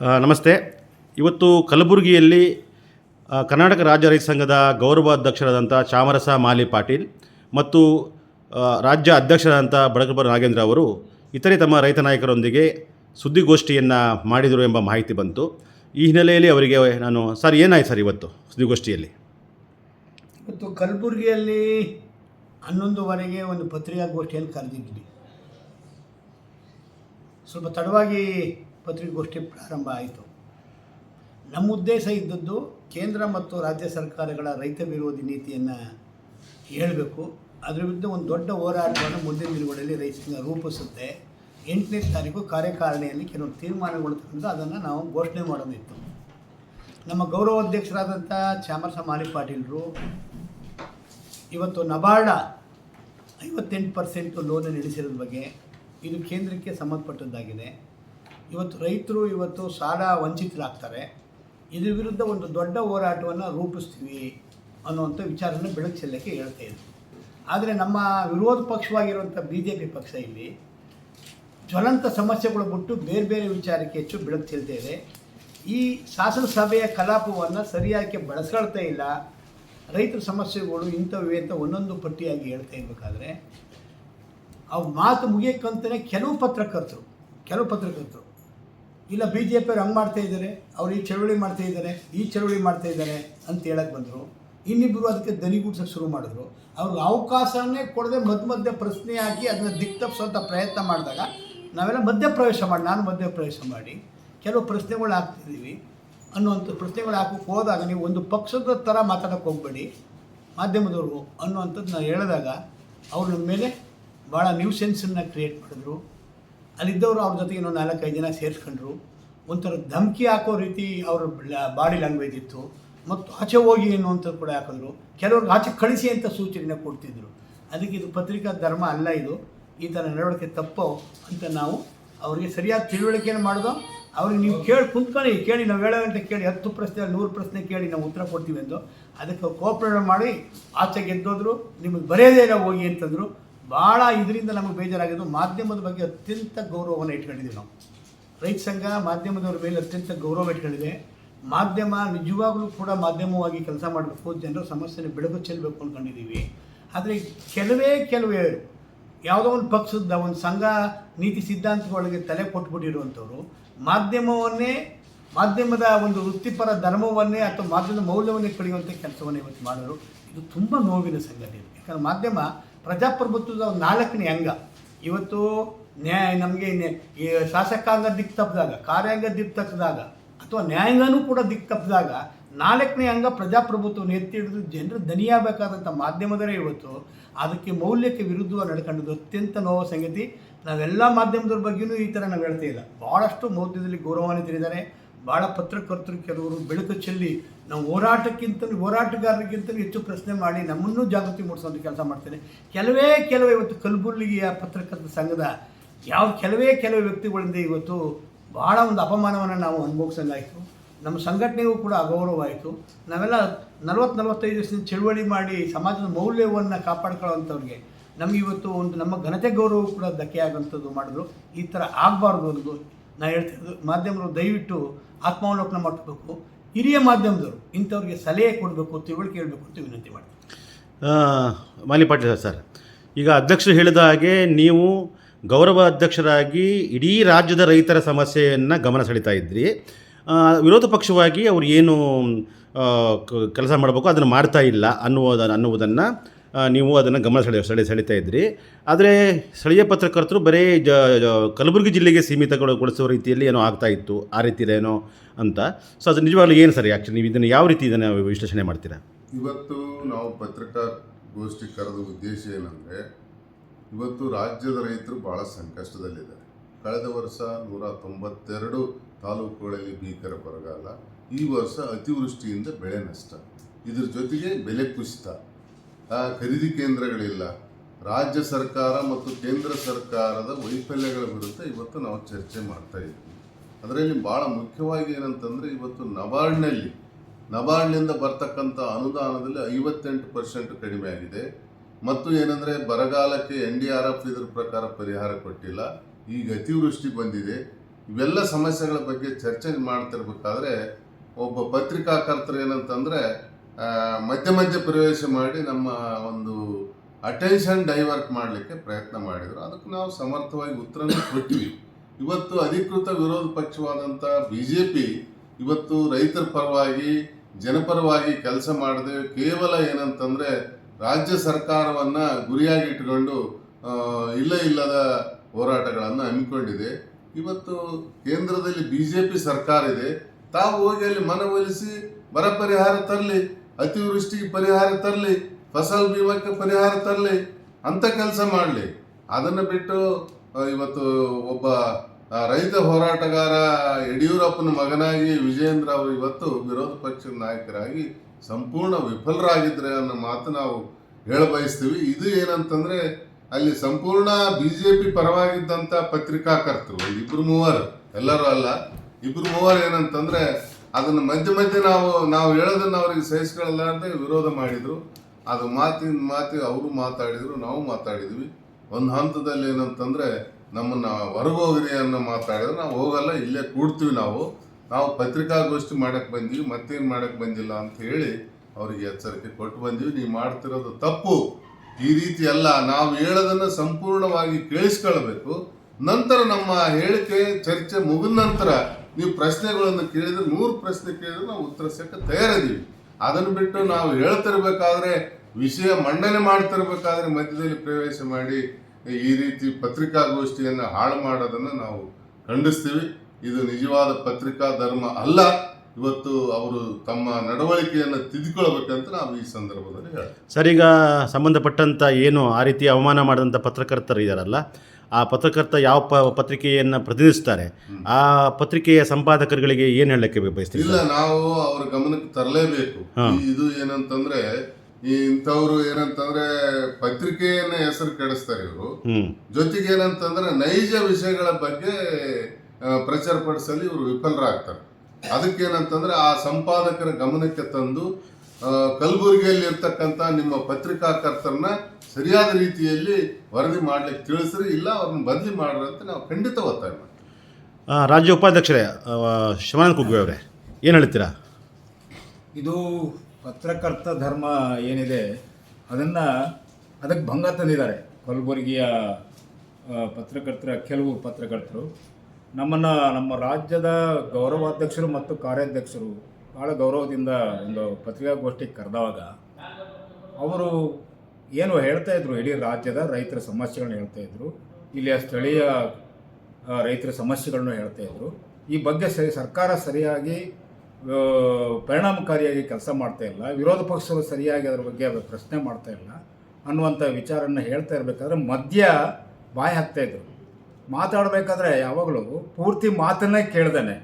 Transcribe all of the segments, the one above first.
ನಮಸ್ತೆ. ಇವತ್ತು ಕಲಬುರಗಿಯಲ್ಲಿ ಕರ್ನಾಟಕ ರಾಜ್ಯ ರೈತ ಸಂಘದ ಗೌರವಾಧ್ಯಕ್ಷರಾದಂಥ ಚಾಮರಸ ಮಾಲಿ ಪಾಟೀಲ್ ಮತ್ತು ರಾಜ್ಯ ಅಧ್ಯಕ್ಷರಾದಂಥ ಬಡಕಬರ ನಾಗೇಂದ್ರ ಅವರು ಇತರೆ ತಮ್ಮ ರೈತ ನಾಯಕರೊಂದಿಗೆ ಸುದ್ದಿಗೋಷ್ಠಿಯನ್ನು ಮಾಡಿದರು ಎಂಬ ಮಾಹಿತಿ ಬಂತು. ಈ ಹಿನ್ನೆಲೆಯಲ್ಲಿ ಅವರಿಗೆ ನಾನು, ಸರ್, ಏನಾಯ್ತು ಸರ್ ಇವತ್ತು ಸುದ್ದಿಗೋಷ್ಠಿಯಲ್ಲಿ? ಇವತ್ತು ಕಲಬುರಗಿಯಲ್ಲಿ ಹನ್ನೊಂದುವರೆಗೆ ಒಂದು ಪತ್ರಿಕಾಗೋಷ್ಠಿಯನ್ನು ಕರೆದಿದ್ವಿ. ಸ್ವಲ್ಪ ತಡವಾಗಿ ಪತ್ರಿಕಾಗೋಷ್ಠಿ ಪ್ರಾರಂಭ ಆಯಿತು. ನಮ್ಮ ಉದ್ದೇಶ ಇದ್ದದ್ದು ಕೇಂದ್ರ ಮತ್ತು ರಾಜ್ಯ ಸರ್ಕಾರಗಳ ರೈತ ವಿರೋಧಿ ನೀತಿಯನ್ನು ಹೇಳಬೇಕು. ಅದರ ವಿರುದ್ಧ ಒಂದು ದೊಡ್ಡ ಹೋರಾಟವನ್ನು ಮುಂದಿನ ದಿನಗಳಲ್ಲಿ ರೈತ ರೂಪಿಸುತ್ತೆ. ಎಂಟನೇ ತಾರೀಕು ಕಾರ್ಯಕಾರಿಣಿಯಲ್ಲಿ ಕೆಲವು ತೀರ್ಮಾನಗಳು ಅದನ್ನು ನಾವು ಘೋಷಣೆ ಮಾಡೋದಿತ್ತು ನಮ್ಮ ಗೌರವಾಧ್ಯಕ್ಷರಾದಂಥ ಚಾಮರಸ ಮಾಲಿ ಪಾಟೀಲರು ಇವತ್ತು ನಬಾರ್ಡ ಐವತ್ತೆಂಟು ಪರ್ಸೆಂಟು ಲೋನ್ ಇಳಿಸಿರೋದ್ರ ಬಗ್ಗೆ ಇದು ಕೇಂದ್ರಕ್ಕೆ ಸಂಬಂಧಪಟ್ಟದ್ದಾಗಿದೆ. ಇವತ್ತು ರೈತರು ಇವತ್ತು ಸಾಲ ವಂಚಿತರಾಗ್ತಾರೆ. ಇದ್ರ ವಿರುದ್ಧ ಒಂದು ದೊಡ್ಡ ಹೋರಾಟವನ್ನು ರೂಪಿಸ್ತೀವಿ ಅನ್ನುವಂಥ ವಿಚಾರವನ್ನು ಬೆಳಕು ಚೆಲ್ಲಕ್ಕೆ ಹೇಳ್ತಾ ಇದ್ದರು ಆದರೆ ನಮ್ಮ ವಿರೋಧ ಪಕ್ಷವಾಗಿರುವಂಥ ಬಿ ಜೆ ಪಿ ಪಕ್ಷ ಇಲ್ಲಿ ಜ್ವಲಂತ ಸಮಸ್ಯೆಗಳು ಬಿಟ್ಟು ಬೇರೆ ಬೇರೆ ವಿಚಾರಕ್ಕೆ ಹೆಚ್ಚು ಬೆಳಕು ಚೆಲ್ತಾ ಇದೆ. ಈ ಶಾಸನಸಭೆಯ ಕಲಾಪವನ್ನು ಸರಿಯಾಗಿ ಬಳಸ್ಕೊಳ್ತಾ ಇಲ್ಲ. ರೈತರ ಸಮಸ್ಯೆಗಳು ಇಂಥವೇ ಅಂತ ಒಂದೊಂದು ಪಟ್ಟಿಯಾಗಿ ಹೇಳ್ತಾ ಇರಬೇಕಾದ್ರೆ ಅವು ಮಾತು ಮುಗಿಯಕ್ಕಂತಲೇ ಕೆಲವು ಪತ್ರಕರ್ತರು ಕೆಲವು ಪತ್ರಕರ್ತರು ಇಲ್ಲ ಬಿ ಜೆ ಪಿಯವ್ರು ಹಂಗೆ ಮಾಡ್ತಾ ಇದ್ದಾರೆ, ಅವ್ರು ಈ ಚಳುವಳಿ ಮಾಡ್ತಾ ಇದ್ದಾರೆ, ಈ ಚಳುವಳಿ ಮಾಡ್ತಾ ಇದ್ದಾರೆ ಅಂತ ಹೇಳಕ್ಕೆ ಬಂದರು. ಇನ್ನಿಬ್ಬರು ಅದಕ್ಕೆ ದನಿಗೂಡ್ಸೋಕ್ಕೆ ಶುರು ಮಾಡಿದ್ರು. ಅವ್ರಿಗೆ ಅವಕಾಶವನ್ನೇ ಕೊಡದೆ ಮಧ್ಯ ಮಧ್ಯ ಪ್ರಶ್ನೆ ಹಾಕಿ ಅದನ್ನ ದಿಕ್ತಪ್ಸೋಂಥ ಪ್ರಯತ್ನ ಮಾಡಿದಾಗ ನಾವೆಲ್ಲ ಮಧ್ಯ ಪ್ರವೇಶ ಮಾಡಿ, ನಾನು ಮಧ್ಯ ಪ್ರವೇಶ ಮಾಡಿ, ಕೆಲವು ಪ್ರಶ್ನೆಗಳು ಹಾಕ್ತಿದ್ದೀವಿ ಅನ್ನುವಂಥ ಪ್ರಶ್ನೆಗಳು ಹಾಕೋಕ್ಕೆ ಹೋದಾಗ ನೀವು ಒಂದು ಪಕ್ಷದ ಥರ ಮಾತಾಡೋಕ್ಕೆ ಹೋಗ್ಬೇಡಿ. ಮಾಧ್ಯಮದವರು ಅನ್ನುವಂಥದ್ದು ನಾನು ಹೇಳಿದಾಗ ಅವ್ರ ಮೇಲೆ ಭಾಳ ನ್ಯೂಸೆನ್ಸನ್ನು ಕ್ರಿಯೇಟ್ ಮಾಡಿದ್ರು. ಅಲ್ಲಿದ್ದವರು ಅವ್ರ ಜೊತೆಗೆ ಇನ್ನೊಂದು ನಾಲ್ಕೈದು ಜನ ಸೇರಿಸ್ಕೊಂಡ್ರು. ಒಂಥರ ಧಮಕಿ ಹಾಕೋ ರೀತಿ ಅವ್ರ ಬಾಡಿ ಲ್ಯಾಂಗ್ವೇಜ್ ಇತ್ತು. ಮತ್ತು ಆಚೆ ಹೋಗಿ ಅನ್ನುವಂಥದ್ದು ಕೂಡ ಹಾಕಿದ್ರು ಕೆಲವ್ರಿಗೆ ಆಚೆ ಕಳಿಸಿ ಅಂತ ಸೂಚನೆ ಕೊಡ್ತಿದ್ರು. ಅದಕ್ಕೆ ಇದು ಪತ್ರಿಕಾ ಧರ್ಮ ಅಲ್ಲ ಇದು. ಈ ಥರ ನಡವಳಿಕೆ ತಪ್ಪು ಅಂತ ನಾವು ಅವರಿಗೆ ಸರಿಯಾದ ತಿಳುವಳಿಕೆಯನ್ನು ಮಾಡೋದು. ಅವ್ರಿಗೆ ನೀವು ಕೇಳಿ ಕುಂತ್ಕೊಂಡು ಕೇಳಿ ನಾವು ಏಳು ಗಂಟೆ ಕೇಳಿ. ಹತ್ತು ಪ್ರಶ್ನೆ, ನೂರು ಪ್ರಶ್ನೆ ಕೇಳಿ ನಾವು ಉತ್ತರ ಕೊಡ್ತೀವಿ ಎಂದು. ಅದಕ್ಕೆ ಕೋಪರೇಟ್ ಮಾಡಿ ಆಚೆ ಗೆದ್ದೋದ್ರು. ನಿಮಗೆ ಬರೆಯೋದೇ ಇಲ್ಲ ಹೋಗಿ ಅಂತಂದರು. ಭಾಳ ಇದರಿಂದ ನಮಗೆ ಬೇಜಾರಾಗಿದ್ದು ಮಾಧ್ಯಮದ ಬಗ್ಗೆ ಅತ್ಯಂತ ಗೌರವವನ್ನು ಇಟ್ಕೊಂಡಿದ್ದೀವಿ ನಾವು. ರೈತ ಸಂಘ ಮಾಧ್ಯಮದವ್ರ ಮೇಲೆ ಅತ್ಯಂತ ಗೌರವ ಇಟ್ಕೊಂಡಿದೆ. ಮಾಧ್ಯಮ ನಿಜವಾಗ್ಲೂ ಕೂಡ ಮಾಧ್ಯಮವಾಗಿ ಕೆಲಸ ಮಾಡಬೇಕು, ಜನರ ಸಮಸ್ಯೆನ ಬೆಳಕು ಚೆಲ್ಲಬೇಕು ಅಂದ್ಕೊಂಡಿದ್ದೀವಿ ಆದರೆ ಕೆಲವೇ ಕೆಲವೇ ಯಾವುದೋ ಒಂದು ಪಕ್ಷದ ಒಂದು ಸಂಘ ನೀತಿ ಸಿದ್ಧಾಂತಗಳಿಗೆ ತಲೆ ಕೊಟ್ಬಿಟ್ಟಿರುವಂಥವ್ರು, ಮಾಧ್ಯಮವನ್ನೇ, ಮಾಧ್ಯಮದ ಒಂದು ವೃತ್ತಿಪರ ಧರ್ಮವನ್ನೇ ಅಥವಾ ಮಾಧ್ಯಮದ ಮೌಲ್ಯವನ್ನೇ ಕಡಿಯುವಂಥ ಕೆಲಸವನ್ನು ಇವತ್ತು ಮಾಡೋರು. ಇದು ತುಂಬ ನೋವಿನ ಸಂಗತಿ. ಯಾಕಂದ್ರೆ ಮಾಧ್ಯಮ ಪ್ರಜಾಪ್ರಭುತ್ವದ ನಾಲ್ಕನೇ ಅಂಗ. ಇವತ್ತು ನ್ಯಾಯ, ನಮಗೆ ಈ ಶಾಸಕಾಂಗ ದಿಕ್ಕು ತಪ್ಪಿದಾಗ, ಕಾರ್ಯಾಂಗ ದಿಕ್ಕು ತಪ್ಪಿದಾಗ, ಅಥವಾ ನ್ಯಾಯಾಂಗನೂ ಕೂಡ ದಿಕ್ಕು ತಪ್ಪಿದಾಗ, ನಾಲ್ಕನೇ ಅಂಗ ಪ್ರಜಾಪ್ರಭುತ್ವವನ್ನು ಎತ್ತಿ ಹಿಡಿದು ಜನರು ದನಿಯಾಗಬೇಕಾದಂಥ ಮಾಧ್ಯಮದವರೇ ಇವತ್ತು, ಅದಕ್ಕೆ ಮೌಲ್ಯಕ್ಕೆ ವಿರುದ್ಧವಾಗಿ ನಡ್ಕೊಂಡಿದ್ದು ಅತ್ಯಂತ ನೋವು ಸಂಗತಿ. ನಾವೆಲ್ಲ ಮಾಧ್ಯಮದವ್ರ ಬಗ್ಗೆಯೂ ಈ ಥರ ನಾವು ಹೇಳ್ತಾ ಇಲ್ಲ. ಭಾಳಷ್ಟು ಮೌಲ್ಯದಲ್ಲಿ ಗೌರವಾನ್ವಿತರಿದ್ದಾರೆ. ಭಾಳ ಪತ್ರಕರ್ತರು ಕೆಲವರು ಬೆಳಕು ಚೆಲ್ಲಿ ನಾವು ಹೋರಾಟಕ್ಕಿಂತ ಹೋರಾಟಗಾರರಿಗಿಂತ ಹೆಚ್ಚು ಪ್ರಶ್ನೆ ಮಾಡಿ ನಮ್ಮನ್ನು ಜಾಗೃತಿ ಮೂಡಿಸುವಂಥ ಕೆಲಸ ಮಾಡ್ತೇನೆ. ಕೆಲವೇ ಕೆಲವೇ ಇವತ್ತು ಕಲಬುರಗಿಯ ಪತ್ರಕರ್ತರ ಸಂಘದ ಯಾವ ಕೆಲವೇ ಕೆಲವೇ ವ್ಯಕ್ತಿಗಳಿಂದ ಇವತ್ತು ಭಾಳ ಒಂದು ಅಪಮಾನವನ್ನು ನಾವು ಅನುಭವಿಸಂಗಾಯಿತು. ನಮ್ಮ ಸಂಘಟನೆಗೂ ಕೂಡ ಅಗೌರವ ಆಯಿತು ನಾವೆಲ್ಲ ನಲವತ್ತು ನಲವತ್ತೈದು ದಿವಸದಿಂದ ಚಳುವಳಿ ಮಾಡಿ ಸಮಾಜದ ಮೌಲ್ಯವನ್ನು ಕಾಪಾಡ್ಕೊಳ್ಳೋವಂಥವ್ರಿಗೆ ನಮಗೆ ಇವತ್ತು ಒಂದು ನಮ್ಮ ಘನತೆ ಗೌರವ ಕೂಡ ಧಕ್ಕೆ ಆಗೋಂಥದ್ದು ಮಾಡಿದ್ರು. ಈ ಥರ ಆಗಬಾರ್ದು ಅನ್ನೋದು ನಾನು ಹೇಳ್ತಿದ್ದು ಮಾಧ್ಯಮರು ದಯವಿಟ್ಟು ಆತ್ಮಾವಲೋಕನ ಮಾಡಬೇಕು ಹಿರಿಯ ಮಾಧ್ಯಮದವರು ಇಂಥವ್ರಿಗೆ ಸಲಹೆ ಕೊಡಬೇಕು, ತಿಳುವಳಿಕೆ ಹೇಳಬೇಕು ಅಂತ ವಿನಂತಿ ಮಾಡ್ತೀನಿ. ಮಾಲಿ ಪಾಟೀಲ್ ಸರ್ ಈಗ ಅಧ್ಯಕ್ಷರು ಹೇಳಿದ ಹಾಗೆ ನೀವು ಗೌರವ ಅಧ್ಯಕ್ಷರಾಗಿ ಇಡೀ ರಾಜ್ಯದ ರೈತರ ಸಮಸ್ಯೆಯನ್ನು ಗಮನ ಸೆಳಿತಾ ಇದ್ರಿ. ವಿರೋಧ ಪಕ್ಷವಾಗಿ ಅವರು ಏನು ಕೆಲಸ ಮಾಡಬೇಕು, ಅದನ್ನು ಮಾಡ್ತಾ ಇಲ್ಲ ಅನ್ನುವುದನ್ನು ಅನ್ನುವುದನ್ನು ನೀವು ಅದನ್ನು ಗಮನ ಸೆಳೆ ಸೆಳೆ, ಸೆಳೀತಾ ಇದ್ರಿ. ಆದರೆ ಸ್ಥಳೀಯ ಪತ್ರಕರ್ತರು ಬರೀ ಜ ಕಲಬುರಗಿ ಜಿಲ್ಲೆಗೆ ಸೀಮಿತಗೊಳಿಸುವ ರೀತಿಯಲ್ಲಿ ಏನೋ ಆಗ್ತಾ ಇತ್ತು. ಆ ರೀತಿ ಅಂತ. ಸೊ ಅದು ನಿಜವಾಗ್ಲೂ ಏನು ಸರಿ ಆ್ಯಕ್ಚುಲಿ ನೀವು ಇದನ್ನು ಯಾವ ರೀತಿ ಇದನ್ನು ವಿಶ್ಲೇಷಣೆ ಮಾಡ್ತೀರಾ? ಇವತ್ತು ನಾವು ಪತ್ರಿಕಾಗೋಷ್ಠಿ ಕರೆದ ಉದ್ದೇಶ ಏನಂದರೆ, ಇವತ್ತು ರಾಜ್ಯದ ರೈತರು ಭಾಳ ಸಂಕಷ್ಟದಲ್ಲಿದ್ದಾರೆ. ಕಳೆದ ವರ್ಷ ನೂರ ತೊಂಬತ್ತೆರಡು ತಾಲೂಕುಗಳಲ್ಲಿ ಭೀಕರ ಬರಗಾಲ. ಈ ವರ್ಷ ಅತಿವೃಷ್ಟಿಯಿಂದ ಬೆಳೆ ನಷ್ಟ. ಇದ್ರ ಜೊತೆಗೆ ಬೆಲೆ ಕುಸಿತ. ಖರೀದಿ ಕೇಂದ್ರಗಳಿಲ್ಲ. ರಾಜ್ಯ ಸರ್ಕಾರ ಮತ್ತು ಕೇಂದ್ರ ಸರ್ಕಾರದ ವೈಫಲ್ಯಗಳ ವಿರುದ್ಧ ಇವತ್ತು ನಾವು ಚರ್ಚೆ ಮಾಡ್ತಾ ಇದ್ದೀವಿ ಅದರಲ್ಲಿ ಭಾಳ ಮುಖ್ಯವಾಗಿ ಏನಂತಂದರೆ ಇವತ್ತು ನಬಾರ್ಡ್ನಲ್ಲಿ, ನಬಾರ್ಡ್ನಿಂದ ಬರ್ತಕ್ಕಂಥ ಅನುದಾನದಲ್ಲಿ ಐವತ್ತೆಂಟು ಪರ್ಸೆಂಟ್ ಕಡಿಮೆ ಆಗಿದೆ. ಮತ್ತು ಏನಂದರೆ ಬರಗಾಲಕ್ಕೆ ಎನ್ ಡಿ ಆರ್ ಎಫ್ ಇದ್ರ ಪ್ರಕಾರ ಪರಿಹಾರ ಕೊಟ್ಟಿಲ್ಲ. ಈಗ ಅತಿವೃಷ್ಟಿ ಬಂದಿದೆ. ಇವೆಲ್ಲ ಸಮಸ್ಯೆಗಳ ಬಗ್ಗೆ ಚರ್ಚೆ ಮಾಡ್ತಿರ್ಬೇಕಾದ್ರೆ ಒಬ್ಬ ಪತ್ರಿಕಾಕರ್ತರು ಏನಂತಂದ್ರೆ ಮಧ್ಯ ಮಧ್ಯ ಪ್ರವೇಶ ಮಾಡಿ ನಮ್ಮ ಒಂದು ಅಟೆನ್ಷನ್ ಡೈವರ್ಟ್ ಮಾಡಲಿಕ್ಕೆ ಪ್ರಯತ್ನ ಮಾಡಿದರು. ಅದಕ್ಕೆ ನಾವು ಸಮರ್ಥವಾಗಿ ಉತ್ತರನ ಕೊಟ್ಟಿವಿ ಇವತ್ತು ಅಧಿಕೃತ ವಿರೋಧ ಪಕ್ಷವಾದಂಥ ಬಿ ಜೆ ಪಿ ಇವತ್ತು ರೈತರ ಪರವಾಗಿ ಜನಪರವಾಗಿ ಕೆಲಸ ಮಾಡದೆ ಕೇವಲ ಏನಂತಂದರೆ ರಾಜ್ಯ ಸರ್ಕಾರವನ್ನು ಗುರಿಯಾಗಿ ಇಟ್ಕೊಂಡು ಆ, ಇಲ್ಲ ಇಲ್ಲದ ಹೋರಾಟಗಳನ್ನು ಹಮ್ಮಿಕೊಂಡಿದೆ. ಇವತ್ತು ಕೇಂದ್ರದಲ್ಲಿ ಬಿ ಜೆ ಪಿ ಸರ್ಕಾರ ಇದೆ. ತಾವು ಹೋಗಿ ಅಲ್ಲಿ ಮನವೊಲಿಸಿ ಬರ ಪರಿಹಾರ ತರಲಿ. ಅತಿವೃಷ್ಟಿಗೆ ಪರಿಹಾರ ತರಲಿ, ಫಸಲ್ ಬೀಮಕ್ಕೆ ಪರಿಹಾರ ತರಲಿ, ಅಂತ ಕೆಲಸ ಮಾಡಲಿ. ಅದನ್ನು ಬಿಟ್ಟು ಇವತ್ತು ಒಬ್ಬ ರೈತ ಹೋರಾಟಗಾರ ಯಡಿಯೂರಪ್ಪನ ಮಗನಾಗಿ ವಿಜಯೇಂದ್ರ ಅವರು ಇವತ್ತು ವಿರೋಧ ಪಕ್ಷದ ನಾಯಕರಾಗಿ ಸಂಪೂರ್ಣ ವಿಫಲರಾಗಿದ್ರೆ ಅನ್ನೋ ಮಾತು ನಾವು ಹೇಳ ಬಯಸ್ತೀವಿ ಇದು ಏನಂತಂದರೆ, ಅಲ್ಲಿ ಸಂಪೂರ್ಣ ಬಿ ಜೆ ಪಿ ಪರವಾಗಿದ್ದಂಥ ಪತ್ರಿಕಾಕರ್ತರು ಇಬ್ಬರು ಮೂವರು, ಎಲ್ಲರೂ ಅಲ್ಲ, ಇಬ್ರು ಮೂವರು ಏನಂತಂದ್ರೆ ಅದನ್ನ ಮಧ್ಯ ಮಧ್ಯೆ ನಾವು ನಾವು ಹೇಳೋದನ್ನ ಅವರಿಗೆ ಅಂತ ವಿರೋಧ ಮಾಡಿದರು. ಅದು ಮಾತಿನ ಮಾತಿ ಅವರು ಮಾತಾಡಿದರು, ನಾವು ಮಾತಾಡಿದ್ವಿ. ಒಂದು ಹಂತದಲ್ಲಿ ಏನಂತಂದರೆ, ನಮ್ಮನ್ನು ಹೊರಗೋಗ್ರಿ ಅನ್ನೋ ಮಾತಾಡಿದ್ರೆ. ನಾವು ಹೋಗಲ್ಲ, ಇಲ್ಲೇ ಕೂಡ್ತೀವಿ ನಾವು. ನಾವು ಪತ್ರಿಕಾಗೋಷ್ಠಿ ಮಾಡೋಕ್ಕೆ ಬಂದೀವಿ, ಮತ್ತೇನು ಮಾಡೋಕ್ಕೆ ಬಂದಿಲ್ಲ ಅಂತ ಹೇಳಿ ಅವರಿಗೆ ಎಚ್ಚರಿಕೆ ಕೊಟ್ಟು ಬಂದೀವಿ. ನೀವು ಮಾಡ್ತಿರೋದು ತಪ್ಪು. ಈ ರೀತಿ ಅಲ್ಲ, ನಾವು ಹೇಳೋದನ್ನು ಸಂಪೂರ್ಣವಾಗಿ ಕೇಳಿಸ್ಕೊಳ್ಬೇಕು. ನಂತರ ನಮ್ಮ ಹೇಳಿಕೆ ಚರ್ಚೆ ಮುಗಿದ ನಂತರ ನೀವು ಪ್ರಶ್ನೆಗಳನ್ನು ಕೇಳಿದ್ರೆ ನೂರು ಪ್ರಶ್ನೆ ಕೇಳಿದ್ರೆ ನಾವು ಉತ್ತರ ಉತ್ತರಿಸಕ್ಕೆ ತಯಾರಿದ್ದೀವಿ. ಅದನ್ನು ಬಿಟ್ಟು ನಾವು ಹೇಳ್ತಿರ್ಬೇಕಾದ್ರೆ, ವಿಷಯ ಮಂಡನೆ ಮಾಡ್ತಿರ್ಬೇಕಾದ್ರೆ ಮಧ್ಯದಲ್ಲಿ ಪ್ರವೇಶ ಮಾಡಿ, ಈ ರೀತಿ ಪತ್ರಿಕಾಗೋಷ್ಠಿಯನ್ನು ಹಾಳು ಮಾಡೋದನ್ನು ನಾವು ಖಂಡಿಸ್ತೀವಿ. ಇದು ನಿಜವಾದ ಪತ್ರಿಕಾ ಧರ್ಮ ಅಲ್ಲ. ಇವತ್ತು ಅವರು ತಮ್ಮ ನಡವಳಿಕೆಯನ್ನು ತಿದ್ದುಕೊಳ್ಬೇಕಂತ ನಾವು ಈ ಸಂದರ್ಭದಲ್ಲಿ ಹೇಳ್ತೀವಿ. ಸರ್, ಈಗ ಸಂಬಂಧಪಟ್ಟಂಥ ಏನು ಆ ರೀತಿ ಅವಮಾನ ಮಾಡಿದಂಥ ಪತ್ರಕರ್ತರು ಇದ್ದಾರಲ್ಲ ಆ ಪತ್ರಕರ್ತ ಯಾವ ಪ ಪತ್ರಿಕೆಯನ್ನು ಪ್ರತಿನಿಧಿಸ್ತಾರೆ ಆ ಪತ್ರಿಕೆಯ ಸಂಪಾದಕರುಗಳಿಗೆ ಏನು ಹೇಳಕ್ಕೆ ಬಯಸ್ತೀವಿ ಇಲ್ಲ ನಾವು ಅವ್ರ ಗಮನಕ್ಕೆ ತರಲೇಬೇಕು. ಇದು ಏನಂತಂದ್ರೆ ಇಂಥವ್ರು ಏನಂತಂದ್ರೆ ಪತ್ರಿಕೆಯನ್ನ ಹೆಸರು ಕೆಡಿಸ್ತಾರೆ ಇವರು. ಜೊತೆಗೆ ಏನಂತಂದ್ರೆ ನೈಜ ವಿಷಯಗಳ ಬಗ್ಗೆ ಪ್ರಚಾರ ಪಡಿಸಲು ಇವರು ವಿಫಲರಾಗ್ತಾರೆ. ಅದಕ್ಕೇನಂತಂದ್ರೆ ಆ ಸಂಪಾದಕರ ಗಮನಕ್ಕೆ ತಂದು ಕಲಬುರಗಿಯಲ್ಲಿ ಇರ್ತಕ್ಕಂಥ ನಿಮ್ಮ ಪತ್ರಿಕಾಕರ್ತರನ್ನ ಸರಿಯಾದ ರೀತಿಯಲ್ಲಿ ವರದಿ ಮಾಡಲಿಕ್ಕೆ ತಿಳಿಸ್ರಿ ಇಲ್ಲ ಅವ್ರನ್ನ ಬದಲಿ ಮಾಡ್ರಿ ಅಂತ ನಾವು ಖಂಡಿತ ಒತ್ತಾಯ ಮಾಡ್ತೀವಿ. ರಾಜ್ಯ ಉಪಾಧ್ಯಕ್ಷರೇ ಶಿವಾನಂದ ಕುಗ್ವೆ ಅವರೇ ಏನು ಹೇಳ್ತೀರಾ? ಇದು ಪತ್ರಕರ್ತ ಧರ್ಮ ಏನಿದೆ ಅದನ್ನು ಅದಕ್ಕೆ ಭಂಗ ತಂದಿದ್ದಾರೆ ಕಲಬುರಗಿಯ ಪತ್ರಕರ್ತರ ಕೆಲವು ಪತ್ರಕರ್ತರು. ನಮ್ಮನ್ನು ನಮ್ಮ ರಾಜ್ಯದ ಗೌರವಾಧ್ಯಕ್ಷರು ಮತ್ತು ಕಾರ್ಯಾಧ್ಯಕ್ಷರು ಭಾಳ ಗೌರವದಿಂದ ಒಂದು ಪತ್ರಿಕಾಗೋಷ್ಠಿಗೆ ಕರೆದವಾಗ ಅವರು ಏನು ಹೇಳ್ತಾ ಇದ್ರು? ಇಡೀ ರಾಜ್ಯದ ರೈತರ ಸಮಸ್ಯೆಗಳನ್ನ ಹೇಳ್ತಾ ಇದ್ರು, ಇಲ್ಲಿಯ ಸ್ಥಳೀಯ ರೈತರ ಸಮಸ್ಯೆಗಳನ್ನ ಹೇಳ್ತಾ ಇದ್ರು. ಈ ಬಗ್ಗೆ ಸರಿ, ಸರ್ಕಾರ ಸರಿಯಾಗಿ ಪರಿಣಾಮಕಾರಿಯಾಗಿ ಕೆಲಸ ಮಾಡ್ತಾ ಇಲ್ಲ, ವಿರೋಧ ಪಕ್ಷಗಳು ಸರಿಯಾಗಿ ಅದರ ಬಗ್ಗೆ ಪ್ರಶ್ನೆ ಮಾಡ್ತಾ ಇಲ್ಲ ಅನ್ನುವಂಥ ವಿಚಾರನ ಹೇಳ್ತಾ ಇರಬೇಕಾದ್ರೆ ಮಧ್ಯ ಬಾಯಿ ಹಾಕ್ತಾ ಇದ್ರು. ಮಾತಾಡಬೇಕಾದ್ರೆ ಯಾವಾಗಲೂ ಪೂರ್ತಿ ಮಾತನ್ನೇ ಕೇಳ್ದಾನೆ.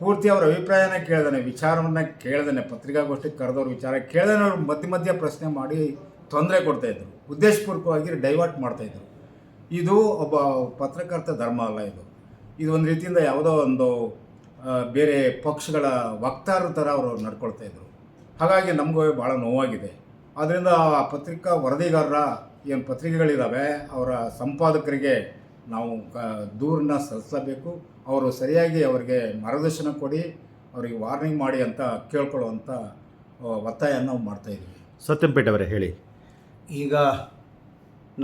ಪೂರ್ತಿ ಅವ್ರ ಅಭಿಪ್ರಾಯನ ಕೇಳ್ದಾನೆ, ವಿಚಾರವನ್ನು ಕೇಳ್ದಾನೆ, ಪತ್ರಿಕಾಗೋಷ್ಠಿಗೆ ಕರೆದವ್ರ ವಿಚಾರ ಕೇಳ್ದಾನೆ ಅವ್ರು ಮಧ್ಯ ಮಧ್ಯ ಪ್ರಶ್ನೆ ಮಾಡಿ ತೊಂದರೆ ಕೊಡ್ತಾ ಇದ್ರು. ಉದ್ದೇಶಪೂರ್ವಕವಾಗಿ ಡೈವರ್ಟ್ ಮಾಡ್ತಾ ಇದ್ರು. ಇದು ಒಬ್ಬ ಪತ್ರಕರ್ತ ಧರ್ಮ ಅಲ್ಲ ಇದು. ಇದು ಒಂದು ರೀತಿಯಿಂದ ಯಾವುದೋ ಒಂದು ಬೇರೆ ಪಕ್ಷಗಳ ವಕ್ತಾರರ ಥರ ಅವರು ನಡ್ಕೊಳ್ತಾ ಇದ್ರು. ಹಾಗಾಗಿ ನಮಗೂ ಭಾಳ ನೋವಾಗಿದೆ. ಆದ್ದರಿಂದ ಆ ಪತ್ರಿಕಾ ವರದಿಗಾರರ ಏನು ಪತ್ರಿಕೆಗಳಿದ್ದಾವೆ ಅವರ ಸಂಪಾದಕರಿಗೆ ನಾವು ಕ ದೂರನ್ನ ಸಲ್ಲಿಸಬೇಕು ಅವರು ಸರಿಯಾಗಿ ಅವರಿಗೆ ಮಾರ್ಗದರ್ಶನ ಕೊಡಿ ಅವರಿಗೆ ವಾರ್ನಿಂಗ್ ಮಾಡಿ ಅಂತ ಕೇಳ್ಕೊಳ್ಳುವಂಥ ಒತ್ತಾಯ ಒತ್ತಾಯನ ನಾವು ಮಾಡ್ತಾಯಿದ್ದೀವಿ ಸತ್ಯಂಪೇಟೆ ಅವರೇ ಹೇಳಿ. ಈಗ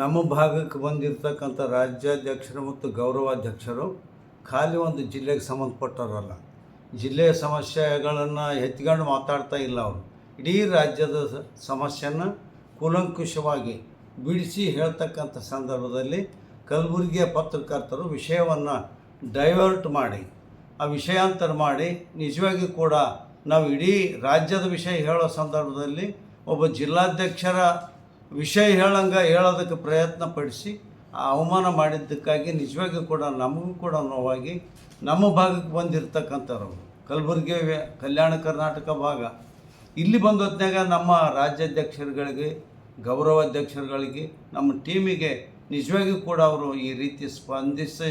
ನಮ್ಮ ಭಾಗಕ್ಕೆ ಬಂದಿರತಕ್ಕಂಥ ರಾಜ್ಯಾಧ್ಯಕ್ಷರು ಮತ್ತು ಗೌರವಾಧ್ಯಕ್ಷರು ಖಾಲಿ ಒಂದು ಜಿಲ್ಲೆಗೆ ಸಂಬಂಧಪಟ್ಟವರಲ್ಲ. ಜಿಲ್ಲೆಯ ಸಮಸ್ಯೆಗಳನ್ನು ಎತ್ಕೊಂಡು ಮಾತಾಡ್ತಾ ಇಲ್ಲ ಅವರು. ಇಡೀ ರಾಜ್ಯದ ಸಮಸ್ಯೆಯನ್ನು ಕೂಲಂಕುಷವಾಗಿ ಬಿಡಿಸಿ ಹೇಳ್ತಕ್ಕಂಥ ಸಂದರ್ಭದಲ್ಲಿ ಕಲಬುರಗಿಯ ಪತ್ರಕರ್ತರು ವಿಷಯವನ್ನು ಡೈವರ್ಟ್ ಮಾಡಿ, ಆ ವಿಷಯಾಂತರ ಮಾಡಿ ನಿಜವಾಗಿ ಕೂಡ ನಾವು ಇಡೀ ರಾಜ್ಯದ ವಿಷಯ ಹೇಳೋ ಸಂದರ್ಭದಲ್ಲಿ ಒಬ್ಬ ಜಿಲ್ಲಾಧ್ಯಕ್ಷರ ವಿಷಯ ಹೇಳಂಗೆ ಹೇಳೋದಕ್ಕೆ ಪ್ರಯತ್ನ ಪಡಿಸಿ ಆ ಅವಮಾನ ಮಾಡಿದ್ದಕ್ಕಾಗಿ ನಿಜವಾಗಿ ಕೂಡ ನಮಗೂ ಕೂಡ ನೋವಾಗಿ ನಮ್ಮ ಭಾಗಕ್ಕೆ ಬಂದಿರತಕ್ಕಂಥವ್ರು. ಕಲಬುರಗಿ ಕಲ್ಯಾಣ ಕರ್ನಾಟಕ ಭಾಗ. ಇಲ್ಲಿ ಬಂದ ಹೊತ್ನ್ಯಾಗ ನಮ್ಮ ರಾಜ್ಯಾಧ್ಯಕ್ಷರುಗಳಿಗೆ ಗೌರವಾಧ್ಯಕ್ಷರುಗಳಿಗೆ, ನಮ್ಮ ಟೀಮಿಗೆ ನಿಜವಾಗಿಯೂ ಕೂಡ ಅವರು ಈ ರೀತಿ ಸ್ಪಂದಿಸಿ,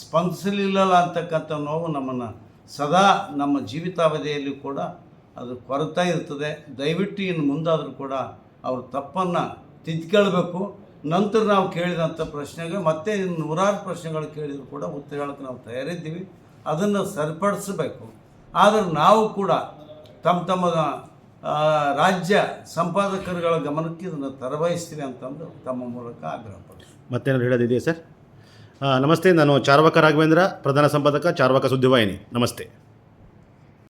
ಸ್ಪಂದಿಸಲಿಲ್ಲಲ್ಲ ಅಂತಕ್ಕಂಥ ನೋವು ನಮ್ಮನ್ನು ಸದಾ ನಮ್ಮ ಜೀವಿತಾವಧಿಯಲ್ಲಿ ಕೂಡ ಅದು ಕೊರತಾ ಇರ್ತದೆ. ದಯವಿಟ್ಟು ಇನ್ನು ಮುಂದಾದರೂ ಕೂಡ ಅವರು ತಪ್ಪನ್ನು ತಿದ್ಕೊಳ್ಬೇಕು. ನಂತರ ನಾವು ಕೇಳಿದಂಥ ಪ್ರಶ್ನೆಗೆ ಮತ್ತೆ ಇನ್ನು ನೂರಾರು ಪ್ರಶ್ನೆಗಳು ಕೇಳಿದರೂ ಕೂಡ ಉತ್ತರ ಹೇಳೋಕ್ಕೆ ನಾವು ತಯಾರಿದ್ದೀವಿ. ಅದನ್ನು ಸರಿಪಡಿಸಬೇಕು. ಆದರೆ ನಾವು ಕೂಡ ತಮ್ಮ ತಮ್ಮ ರಾಜ್ಯ ಸಂಪಾದಕರುಗಳ ಗಮನಕ್ಕೆ ಇದನ್ನು ತರಬಯಸ್ತೀನಿ ಅಂತಂದು ತಮ್ಮ ಮೂಲಕ ಆಗ್ರಹ ಮತ್ತೇನಾದ್ರು ಹೇಳೋದಿದೆಯಾ ಸರ್? ನಮಸ್ತೆ, ನಾನು ಚಾರ್ವಕ ರಾಘವೇಂದ್ರ ಪ್ರಧಾನ ಸಂಪಾದಕ, ಚಾರ್ವಕ ಸುದ್ದಿವಾಹಿನಿ. ನಮಸ್ತೆ.